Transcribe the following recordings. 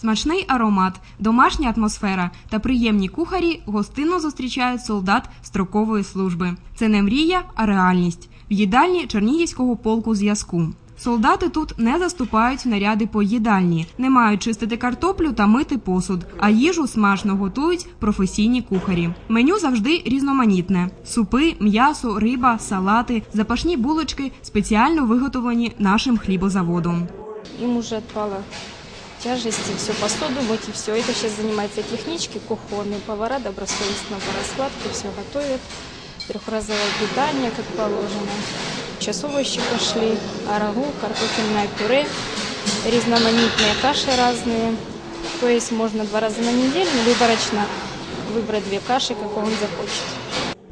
Смачний аромат, домашня атмосфера та приємні кухарі гостинно зустрічають солдат строкової служби. Це не мрія, а реальність. В їдальні Чернігівського полку зв'язку. Солдати тут не заступають наряди по їдальні, не мають чистити картоплю та мити посуд, а їжу смачно готують професійні кухарі. Меню завжди різноманітне: супи, м'ясо, риба, салати, запашні булочки спеціально виготовлені нашим хлібозаводом. Им уже отпала тяжесть, и все посуду мыть, и все. Это сейчас занимаются технички, кухонные повара, добросовестно по раскладке, все готовят. Трехразовое питание, как положено. Сейчас овощи пошли, арагу, картофельное пюре, разноманитные каши разные. То есть можно два раза на неделю выборочно выбрать две каши, какого он захочет.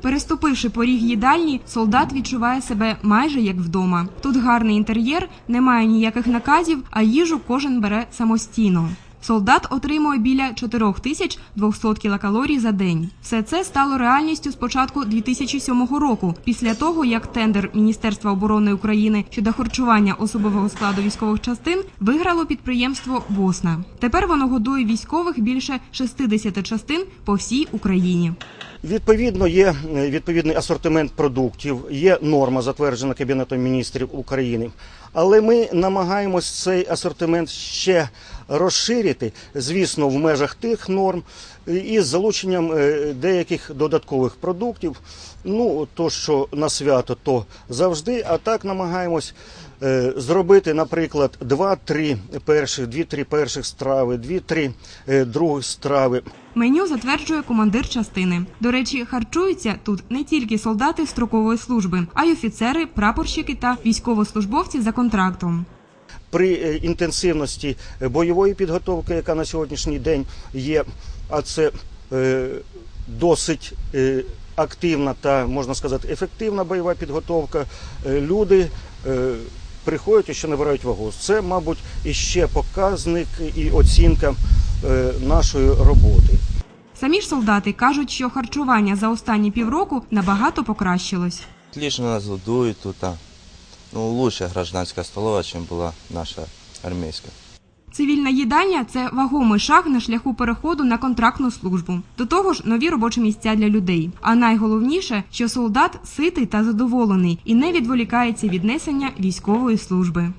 Переступивши поріг їдальні, солдат відчуває себе майже як вдома. Тут гарний інтер'єр, немає ніяких наказів, а їжу кожен бере самостійно. Солдат отримує біля 4200 кілокалорій за день. Все це стало реальністю з початку 2007 року, після того як тендер Міністерства оборони України щодо харчування особового складу військових частин виграло підприємство Босна. Тепер воно годує військових більше 60 частин по всій Україні. Відповідно, є е, відповідний асортимент продуктів, є норма, затверджена Кабінетом міністрів України. Але ми намагаємось цей асортимент ще розширити, звісно, в межах тих норм і з залученням е, деяких додаткових продуктів. Ну, то, що на свято, то завжди. А так намагаємось е, зробити, наприклад, 2-3 перших, 2-3 перших страви, 2-3 е, других страви. Меню затверджує командир частини. До речі, харчуються тут не тільки солдати строкової служби, а й офіцери, прапорщики та військовослужбовці за контрактом. При е, інтенсивності е, бойової підготовки, яка на сьогоднішній день є, а це е, досить активна та можна сказати ефективна бойова підготовка. Люди приходять і ще набирають вагу. Це, мабуть, іще показник і оцінка нашої роботи. Самі ж солдати кажуть, що харчування за останні півроку набагато покращилось. Отлично нас годують тут. Ну, лучше гражданська столова, ніж була наша армійська. Цивільна їдальня це вагомий шаг на шляху переходу на контрактну службу. До того ж, нові робочі місця для людей. А найголовніше, що солдат ситий та задоволений і не відволікається від несення військової служби.